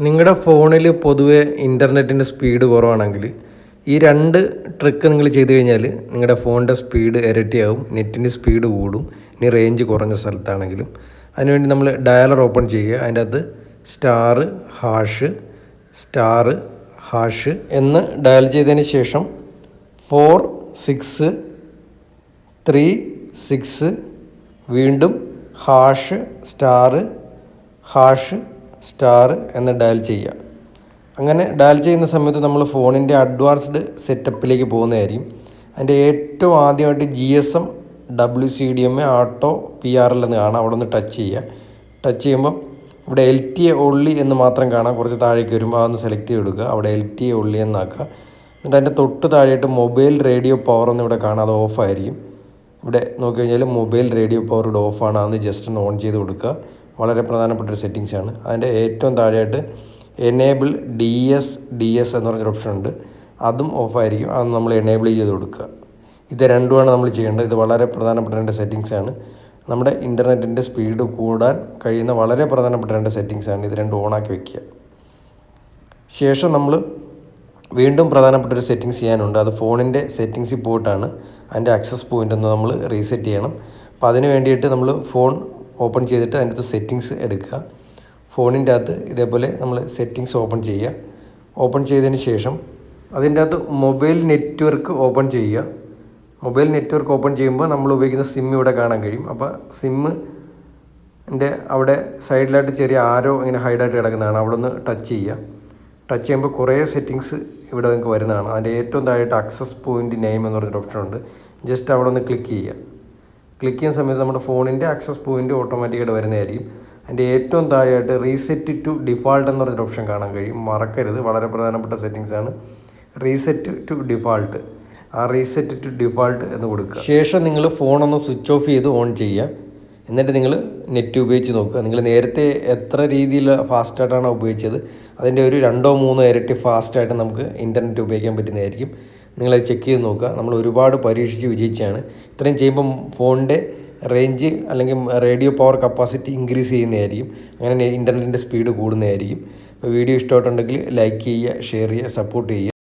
നിങ്ങളുടെ ഫോണിൽ പൊതുവെ ഇന്റർനെറ്റിന്റെ സ്പീഡ് കുറവാണെങ്കിൽ ഈ രണ്ട് ട്രിക്ക് നിങ്ങൾ ചെയ്തു കഴിഞ്ഞാൽ നിങ്ങളുടെ ഫോണിന്റെ സ്പീഡ് ഇരട്ടിയാവും നെറ്റിന്റെ സ്പീഡ് കൂടും ഇനി റേഞ്ച് കുറഞ്ഞ സ്ഥലത്താണെങ്കിലും. അതിനുവേണ്ടി നമ്മൾ ഡയലർ ഓപ്പൺ ചെയ്യുക. അതിന്റെ അകത്ത് സ്റ്റാർ ഹാഷ് സ്റ്റാർ ഹാഷ് എന്ന് ഡയൽ ചെയ്തതിന് ശേഷം ഫോർ സിക്സ് ത്രീ സിക്സ് വീണ്ടും ഹാഷ് സ്റ്റാർ ഹാഷ് സ്റ്റാർ എന്ന് ഡയൽ ചെയ്യുക. അങ്ങനെ ഡയൽ ചെയ്യുന്ന സമയത്ത് നമ്മൾ ഫോണിന്റെ അഡ്വാൻസ്ഡ് സെറ്റപ്പിലേക്ക് പോകുന്നതായിരിക്കും. അതിന്റെ ഏറ്റവും ആദ്യമായിട്ട് G S M W C D M A auto P R L എന്ന് കാണാം. അവിടെ ഒന്ന് ടച്ച് ചെയ്യുക. ടച്ച് ചെയ്യുമ്പം ഇവിടെ എൽ ടി എ ഒള്ളി എന്ന് മാത്രം കാണാം. കുറച്ച് താഴേക്ക് വരുമ്പോൾ അതൊന്ന് സെലക്ട് ചെയ്ത് കൊടുക്കുക. അവിടെ എൽ ടി എ ഒള്ളി എന്നാക്കുക എന്നിട്ട് അതിന്റെ തൊട്ട് താഴെയായിട്ട് മൊബൈൽ റേഡിയോ പവർ എന്ന് ഇവിടെ കാണാം. അത് ഓഫായിരിക്കും ഇവിടെ നോക്കി കഴിഞ്ഞാൽ മൊബൈൽ റേഡിയോ പവർ ഇവിടെ ഓഫാണ് അതൊന്ന് ജസ്റ്റ് ഒന്ന് ഓൺ ചെയ്ത് കൊടുക്കുക. വളരെ പ്രധാനപ്പെട്ട ഒരു സെറ്റിങ്സ് ആണ്. അതിന്റെ ഏറ്റവും താഴെയായിട്ട് enable D S D S എന്ന് പറഞ്ഞൊരു ഓപ്ഷൻ ഉണ്ട്. അതും ഓഫായിരിക്കും അത് നമ്മൾ എനേബിൾ ചെയ്ത് കൊടുക്കുക. ഇത് രണ്ടുമാണ് നമ്മൾ ചെയ്യേണ്ടത്. ഇത് വളരെ പ്രധാനപ്പെട്ട രണ്ട് സെറ്റിങ്സ് ആണ്. നമ്മുടെ ഇന്റർനെറ്റിന്റെ സ്പീഡ് കൂടാൻ കഴിയുന്ന വളരെ പ്രധാനപ്പെട്ട രണ്ട് സെറ്റിങ്സ് ആണ്. ഇത് രണ്ടും ഓണാക്കി വയ്ക്കുക ശേഷം നമ്മൾ വീണ്ടും പ്രധാനപ്പെട്ട ഒരു സെറ്റിങ്സ് ചെയ്യാനുണ്ട്. അത് ഫോണിന്റെ സെറ്റിങ്സിൽ പോയിട്ടാണ് അതിന്റെ ആക്സസ് പോയിന്റ് ഒന്ന് നമ്മൾ റീസെറ്റ് ചെയ്യണം. അപ്പോൾ അതിന് വേണ്ടിയിട്ട് നമ്മൾ ഫോൺ ഓപ്പൺ ചെയ്തിട്ട് അതിന്റെ അകത്ത് സെറ്റിങ്സ് എടുക്കുക. ഫോണിന്റെ അകത്ത് ഇതേപോലെ നമ്മൾ സെറ്റിങ്സ് ഓപ്പൺ ചെയ്യുക. ഓപ്പൺ ചെയ്തതിന് ശേഷം അതിന്റെ അകത്ത് മൊബൈൽ നെറ്റ്വർക്ക് ഓപ്പൺ ചെയ്യുക. മൊബൈൽ നെറ്റ്വർക്ക് ഓപ്പൺ ചെയ്യുമ്പോൾ നമ്മൾ ഉപയോഗിക്കുന്ന സിം ഇവിടെ കാണാൻ കഴിയും. അപ്പോൾ സിമ്മ് എന്റെ അവിടെ സൈഡിലായിട്ട് ചെറിയ ആരോ ഇങ്ങനെ ഹൈഡായിട്ട് കിടക്കുന്നതാണ്. അവിടെ ഒന്ന് ടച്ച് ചെയ്യുക. ടച്ച് ചെയ്യുമ്പോൾ കുറേ സെറ്റിങ്സ് ഇവിടെ നിങ്ങൾക്ക് വരുന്നതാണ്. അതിന്റെ ഏറ്റവും താഴെയായിട്ട് അക്സസ് പോയിന്റ് നെയിം എന്ന് പറഞ്ഞൊരു ഓപ്ഷൻ ഉണ്ട്. ജസ്റ്റ് അവിടെ ഒന്ന് ക്ലിക്ക് ചെയ്യുക. ക്ലിക്ക് ചെയ്യുന്ന സമയത്ത് നമ്മുടെ ഫോണിന്റെ ആക്സസ് പോയിന്റ് ഓട്ടോമാറ്റിക്കായിട്ട് വരുന്നതായിരിക്കും. അതിന്റെ ഏറ്റവും താഴെയായിട്ട് റീസെറ്റ് ടു ഡിഫാൾട്ട് എന്ന് പറഞ്ഞൊരു ഓപ്ഷൻ കാണാൻ കഴിയും. മറക്കരുത്. വളരെ പ്രധാനപ്പെട്ട സെറ്റിങ്സ് ആണ്. റീസെറ്റ് ടു ഡിഫാൾട്ട് ആ റീസെറ്റ് ടു ഡിഫാൾട്ട് എന്ന് കൊടുക്കുക. ശേഷം നിങ്ങൾ ഫോണൊന്ന് സ്വിച്ച് ഓഫ് ചെയ്ത് ഓൺ ചെയ്യുക. എന്നിട്ട് നിങ്ങൾ നെറ്റ് ഉപയോഗിച്ച് നോക്കുക. നിങ്ങൾ നേരത്തെ എത്ര രീതിയിൽ ഫാസ്റ്റായിട്ടാണ് ഉപയോഗിച്ചത് അതിന്റെ ഒരു രണ്ടോ മൂന്നോ ഇരട്ടി ഫാസ്റ്റായിട്ട് നമുക്ക് ഇന്റർനെറ്റ് ഉപയോഗിക്കാൻ പറ്റുന്നതായിരിക്കും. നിങ്ങളത് ചെക്ക് ചെയ്ത് നോക്കുക. നമ്മൾ ഒരുപാട് പരീക്ഷിച്ച് വിജയിച്ചാണ് ഇത്രയും ചെയ്യുമ്പം ഫോണിന്റെ റേഞ്ച് അല്ലെങ്കിൽ റേഡിയോ പവർ കപ്പാസിറ്റി ഇൻക്രീസ് ചെയ്യുന്നതായിരിക്കും. അങ്ങനെ ഇന്റർനെറ്റിന്റെ സ്പീഡ് കൂടുന്നതായിരിക്കും. അപ്പോൾ വീഡിയോ ഇഷ്ടമായിട്ടുണ്ടെങ്കിൽ ലൈക്ക് ചെയ്യുക ഷെയർ ചെയ്യുക സപ്പോർട്ട് ചെയ്യുക.